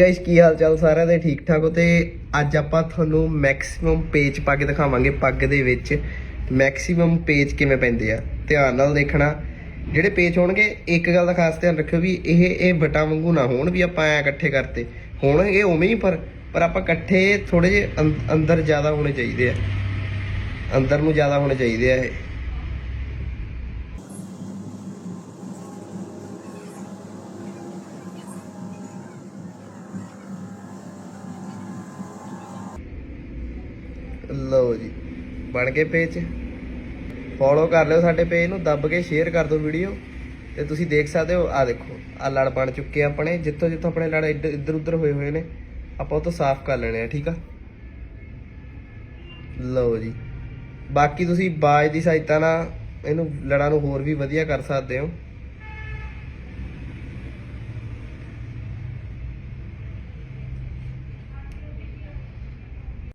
Guys ਕੀ ਹਾਲ ਚਾਲ ਸਾਰਿਆਂ ਦੇ? ਠੀਕ ਠਾਕ ਹੋ? ਤੇ ਅੱਜ ਆਪਾਂ ਤੁਹਾਨੂੰ ਮੈਕਸਿਮਮ ਪੇਜ ਪਾ ਕੇ ਦਿਖਾਵਾਂਗੇ ਪੱਗ ਦੇ ਵਿੱਚ। ਮੈਕਸਿਮਮ ਪੇਜ ਕਿਵੇਂ ਪੈਂਦੇ ਆ? ਧਿਆਨ ਨਾਲ ਦੇਖਣਾ। ਜਿਹੜੇ ਪੇਜ ਹੋਣਗੇ, ਇੱਕ ਗੱਲ ਦਾ ਖਾਸ ਧਿਆਨ ਰੱਖਿਓ ਵੀ ਇਹ ਇਹ ਬਟਾ ਵਾਂਗੂ ਨਾ ਹੋਣ ਵੀ ਆਪਾਂ ਐ ਇਕੱਠੇ ਕਰਤੇ। ਹੋਣਗੇ ਉਵੇਂ ਹੀ ਪਰ ਪਰ ਆਪਾਂ ਇਕੱਠੇ ਥੋੜੇ ਜਿਹੇ ਅੰ- ਅੰਦਰ ਜ਼ਿਆਦਾ ਹੋਣੇ ਚਾਹੀਦੇ ਆ। ਅੰਦਰ ਨੂੰ ਜ਼ਿਆਦਾ ਹੋਣੇ ਚਾਹੀਦੇ ਆ ਇਹ। ਲਓ ਜੀ, ਬਣ ਗਏ ਪੇਜ। ਫੋਲੋ ਕਰ ਲਿਓ ਸਾਡੇ ਪੇਜ ਨੂੰ, ਦੱਬ ਕੇ ਸ਼ੇਅਰ ਕਰ ਦਿਓ ਵੀਡੀਓ ਤੇ ਤੁਸੀਂ ਦੇਖ ਸਕਦੇ ਹੋ ਆ ਦੇਖੋ ਆ ਲੜ ਬਣ ਚੁੱਕੇ ਆ ਆਪਣੇ, ਜਿੱਥੋਂ ਜਿੱਥੋਂ ਆਪਣੇ ਲੜ ਇੱਧਰ ਇੱਧਰ ਉੱਧਰ ਹੋਏ ਹੋਏ ਨੇ। ਆਪਾਂ ਉਹ ਤੋਂ ਸਾਫ਼ ਕਰ ਲੈਣੇ ਆ, ਠੀਕ ਆ? ਲਓ ਜੀ। ਬਾਕੀ ਤੁਸੀਂ ਬਾਜ ਦੀ ਸਹਾਇਤਾ ਨਾਲ ਇਹਨੂੰ, ਲੜਾਂ ਨੂੰ ਹੋਰ ਵੀ ਵਧੀਆ ਕਰ ਸਕਦੇ ਹੋ।